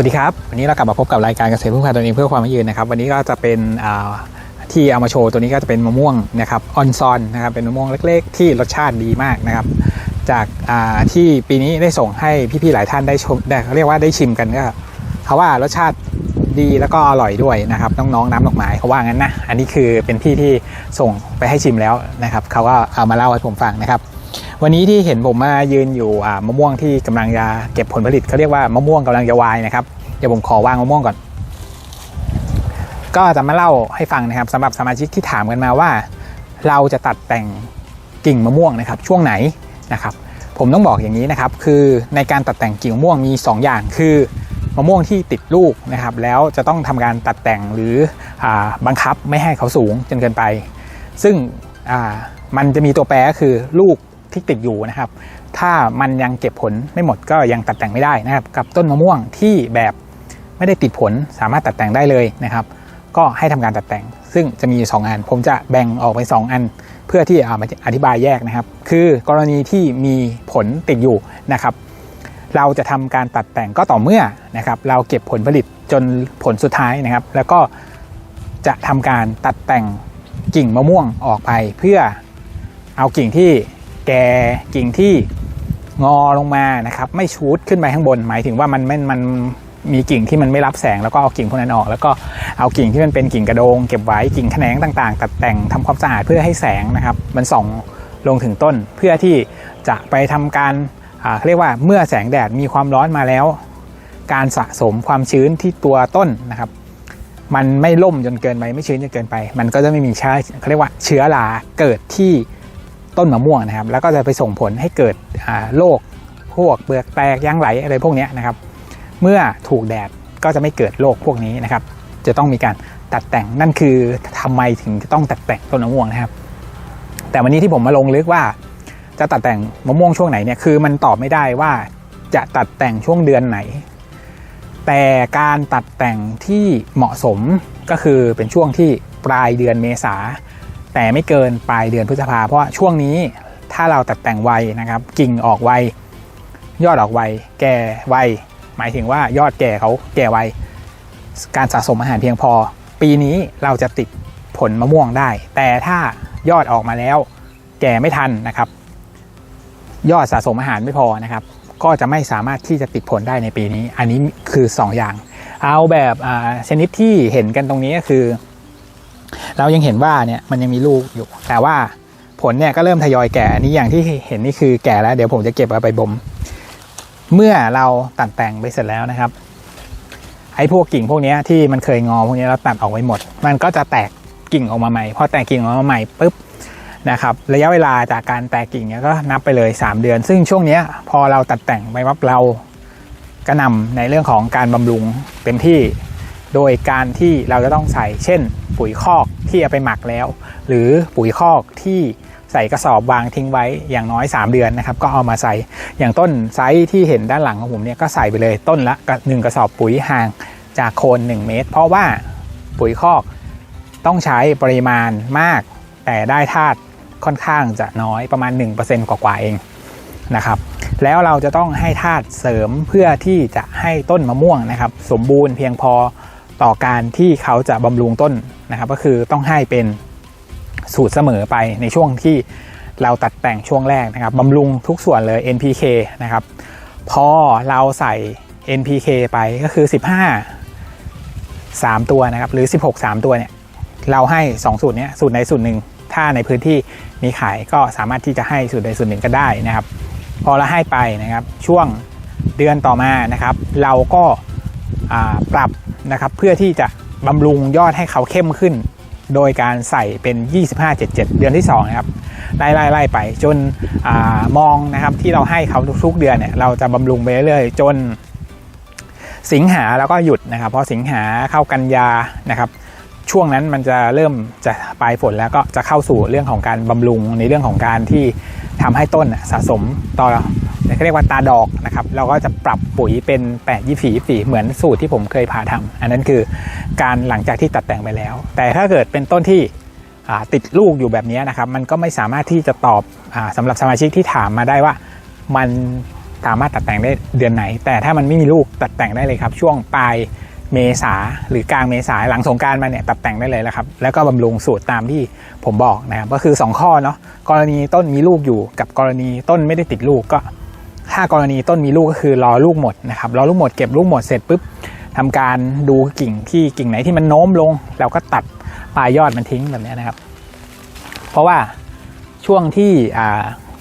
วัสดีครับ วันนี้เรากลับมาพบกับรายการเกษตรพึ่งพาตนเองเพื่อความยั่งยืนนะครับ วันนี้ก็จะเป็นที่เอามาโชว์ตัวนี้ก็จะเป็นมะม่วงนะครับออนซอนนะครับเป็นมะม่วงเล็ก ๆ ที่รสชาติดีมากนะครับ จากที่ปีนี้ได้ส่งให้พี่ๆหลายท่านได้ชมได้เขาเรียกว่าได้ชิมกันก็เขาว่ารสชาติดีแล้วก็อร่อยด้วยนะครับน้องๆน้ำดอกไม้เขาว่างั้นนะอันนี้คือเป็นพี่ที่ส่งไปให้ชิมแล้วนะครับเขาก็เอามาเล่าให้ผมฟังนะครับวันนี้ที่เห็นผมมายืนอยู่มะม่วงที่กำลังจะเก็บผลผลิตเขาเรียกว่ามะม่วงกำลังจะวายนะครับ เดี๋ยวผมขอวางมะม่วงก่อน ก็จะมาเล่าให้ฟังนะครับสำหรับสมาชิกที่ถามกันมาว่า เราจะตัดแต่งกิ่งมะม่วงนะครับ ช่วงไหนนะครับ ผมต้องบอกอย่างนี้นะครับ คือในการตัดแต่งกิ่งมะม่วงมี 2 อย่างคือมะม่วงที่ติดลูกนะครับ แล้วจะต้องทำการตัดแต่งหรืออบังคับไม่ให้เขาสูงจนเกินไป ซึ่งมันจะมีตัวแปรก็คือลูกที่ติดอยู่นะครับ ถ้ามันยังเก็บผลไม่หมดก็ยังตัดแต่งไม่ได้นะครับ กับต้นมะม่วงที่แบบ ไม่ได้ติดผลสามารถตัดแต่งได้เลยนะครับ ก็ให้ทำการตัดแต่ง ซึ่งจะมีอยู่สองอัน ผมจะแบ่งออกเป็นสองอัน เพื่อที่อามาอธิบายแยกนะครับ คือกรณีที่มีผลติดอยู่นะครับ เราจะทำการตัดแต่งก็ต่อเมื่อนะครับ เราเก็บผลผลิตจนผลสุดท้ายนะครับ แล้วก็จะทำการตัดแต่งกิ่งมะม่วงออกไปเพื่อเอากิ่งที่แก่กิ่งที่งอลงมานะครับ ไม่ชูดขึ้นไปข้างบน หมายถึงว่ามันไม่มัน มีกิ่งที่มันไม่รับแสงแล้วก็เอากิ่งพวกนั้นออก แล้วก็เอากิ่งที่มันเป็นกิ่งกระโดง เก็บไว้กิ่งแขนงต่างๆ ตัดแต่งทำความสะอาดเพื่อให้แสงนะครับ มันส่องลงถึงต้นเพื่อที่จะไปทำการาเขาเรียกว่าเมื่อแสงแดดมีความร้อนมาแล้ว การสะสมความชื้นที่ตัวต้นนะครับ มันไม่ล่มจนเกินไปไม่ชื้นจนเกินไป มันก็จะไม่มีเชื้อเขาเรียกว่าเชื้อราเกิดที่ต้นมะม่วงนะครับ แล้วก็จะไปส่งผลให้เกิดโรคพวกเปลือกแตกยางไหลอะไรพวกนี้นะครับ เมื่อถูกแดดก็จะไม่เกิดโรคพวกนี้นะครับ จะต้องมีการตัดแต่งนั่นคือทำไมถึงจะต้องตัดแต่งต้นมะม่วงนะครับ แต่วันนี้ที่ผมมาลงลึกว่า จะตัดแต่งมะม่วงช่วงไหนเนี่ยคือมันตอบไม่ได้ว่าจะตัดแต่งช่วงเดือนไหน แต่การตัดแต่งที่เหมาะสมก็คือเป็นช่วงที่ปลายเดือนเมษาแต่ไม่เกินปลายเดือนพฤษภาเพราะช่วงนี้ถ้าเราตัดแต่งไวนะครับ กิ่งออกไวยอดออกไวแก่ไว หมายถึงว่ายอดแก่เขาแก่ไวการสะสมอาหารเพียงพอ ปีนี้เราจะติดผลมะม่วงได้ แต่ถ้ายอดออกมาแล้ว แก่ไม่ทันนะครับ ยอดสะสมอาหารไม่พอนะครับ ก็จะไม่สามารถที่จะติดผลได้ในปีนี้ อันนี้คือ 2 อย่าง เอาแบบชนิดที่เห็นกันตรงนี้ก็คือ เรายังเห็นว่าเนี่ยมันยังมีลูกอยู่ แต่ว่าผลเนี่ยก็เริ่มทยอยแก่อันนี้อย่างที่เห็นนี่คือแก่แล้วเดี๋ยวผมจะเก็บเอาไปบ่ม เมื่อเราตัดแต่งไปเสร็จแล้วนะครับไอ้พวกกิ่งพวกนี้ที่มันเคยงอพวกนี้เราตัดออกไปหมด มันก็จะแตกกิ่งออกมาใหม่พอแตกกิ่งออกมาใหม่ปุ๊บนะครับระยะเวลาจากการแตกกิ่งเนี้ยก็นับไปเลย 3 เดือน ซึ่งช่วงนี้พอเราตัดแต่งไปวับเรากระนำในเรื่องของการบำรุงเต็มที่ โดยการที่เราจะต้องใส่เช่น ปุ๋ยคอกที่เอาไปหมักแล้ว หรือปุ๋ยคอกที่ ใส่กระสอบวางทิ้งไว้อย่างน้อย 3 เดือนนะครับก็เอามาใส่อย่างต้นไซส์ที่เห็นด้านหลังของผมเนี่ยก็ใส่ไปเลยต้นละหนึ่งกระสอบปุ๋ยห่างจากโคน 1 เมตร เพราะว่าปุ๋ยคอกต้องใช้ปริมาณมาก แต่ได้ธาตุค่อนข้างจะน้อยประมาณ 1%กว่าๆเองนะครับแล้วเราจะต้องให้ธาตุเสริมเพื่อที่จะให้ต้นมะม่วงนะครับสมบูรณ์เพียงพอต่อการที่เขาจะบำรุงต้นนะครับก็คือต้องให้เป็น สูตรเสมอไปในช่วงที่เราตัดแต่งช่วงแรกนะครับบำรุงทุกส่วนเลย NPK นะครับพอเราใส่ NPK ไปก็คือ 15 3 ตัวนะครับหรือ 16 3 ตัวเนี่ยเราให้ 2 สูตรเนี้ยสูตรใดสูตรหนึ่งถ้าในพื้นที่มีขายก็สามารถที่จะให้สูตรใดสูตรหนึ่งก็ได้นะครับ พอเราให้ไปนะครับช่วงเดือนต่อมานะครับ เราก็ปรับนะครับเพื่อที่จะบำรุงยอดให้เขาเข้มขึ้น โดยการใส่เป็น 25-77 เดือนที่2นะครับไล่ไล่ไล่ไปจนอมองนะครับที่เราให้เขาทุก ๆ เดือนเนี่ยเราจะบำรุงไปเรื่อยๆจนสิงหาแล้วก็หยุดนะครับ เพราะสิงหาเข้ากันยานะครับ ช่วงนั้นมันจะเริ่มจะปลายฝนแล้วก็จะเข้าสู่เรื่องของการบำรุงในเรื่องของการที่ทำให้ต้นสะสมต่อ เรียกว่าตาดอกนะครับเราก็จะปรับปุ๋ยเป็น8 24 24เหมือนสูตรที่ผมเคยพาทำอันนั้นคือการหลังจากที่ตัดแต่งไปแล้ว แต่ถ้าเกิดเป็นต้นที่ติดลูกอยู่แบบนี้นะครับ มันก็ไม่สามารถที่จะตอบอาสำหรับสมาชิกที่ถามมาได้ว่ามันสามารถตัดแต่งได้เดือนไหน แต่ถ้ามันไม่มีลูกตัดแต่งได้เลยครับ ช่วงปลายเมษาหรือกลางเมษาหลังสงการมาเนี่ยตัดแต่งได้เลยแล้วครับ แล้วก็บำรุงสูตรตามที่ผมบอกนะครับก็คือ 2 ข้อเนาะกรณีต้นมีลูกอยู่กับกรณีต้นไม่ได้ติดลูกก็ ถ้ากรณีต้นมีลูกก็คือรอลูกหมดนะครับรอลูกหมดเก็บลูกหมดเสร็จปุ๊บทำการดูกิ่งที่กิ่งไหนที่มันโน้มลง เราก็ตัดปลายยอดมันทิ้งแบบนี้นะครับ เพราะว่าช่วงที่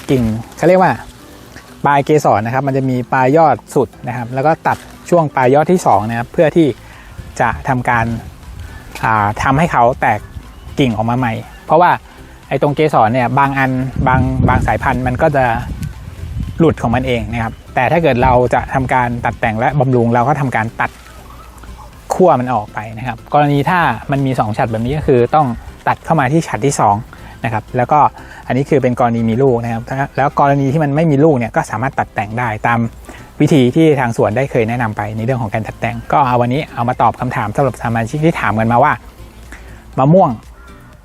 กิ่งเขาเรียกว่าปลายเกสรนะครับ มันจะมีปลายยอดสุดนะครับ แล้วก็ตัดช่วงปลายยอดที่2นะครับเพื่อที่จะทำการาทำให้เขาแตกกิ่งออกมาใหม่ เพราะว่าไอ้ตรงเกสรเนี่ยบางอันบางบางสายพันธุ์มันก็จะ หลุดของมันเองนะครับ แต่ถ้าเกิดเราจะทำการตัดแต่งและบำรุงเราก็ทำการตัดขั้วมันออกไปนะครับ กรณีถ้ามันมี2ฉัดแบบนี้ก็คือต้องตัดเข้ามาที่ฉัดที่2นะครับแล้วก็อันนี้คือเป็นกรณีมีลูกนะครับ แล้วกรณีที่มันไม่มีลูกเนี่ยก็สามารถตัดแต่งได้ตามวิธีที่ทางสวนได้เคยแนะนำไปในเรื่องของการตัดแต่ง ก็เอาวันนี้เอามาตอบคำถามสำหรับสมาชิกที่ถามกันมาว่ามะม่วง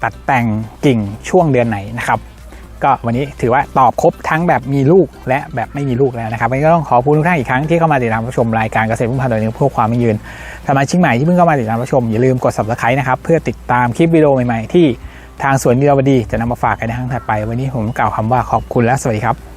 ตัดแต่งกิ่งช่วงเดือนไหนนะครับ ก็วันนี้ถือว่าตอบครบทั้งแบบมีลูกและแบบไม่มีลูกแล้วนะครับวันนี้ก็ต้องขอบคุณทุกท่านอีกครั้งที่เข้ามาติดตามรับชมรายการเกษตรพุ่งพันธุ์ตัวนี้เพื่อความยั่งยืนสมาชิกใหม่ที่เพิ่งเข้ามาติดตามรับชมอย่าลืมกด subscribe นะครับเพื่อติดตามคลิปวิดีโอใหม่ๆที่ทางสวนดีรวดีจะนำมาฝากกันในครั้งถัดไป วันนี้ผมกล่าวคำว่าขอบคุณและสวัสดีครับ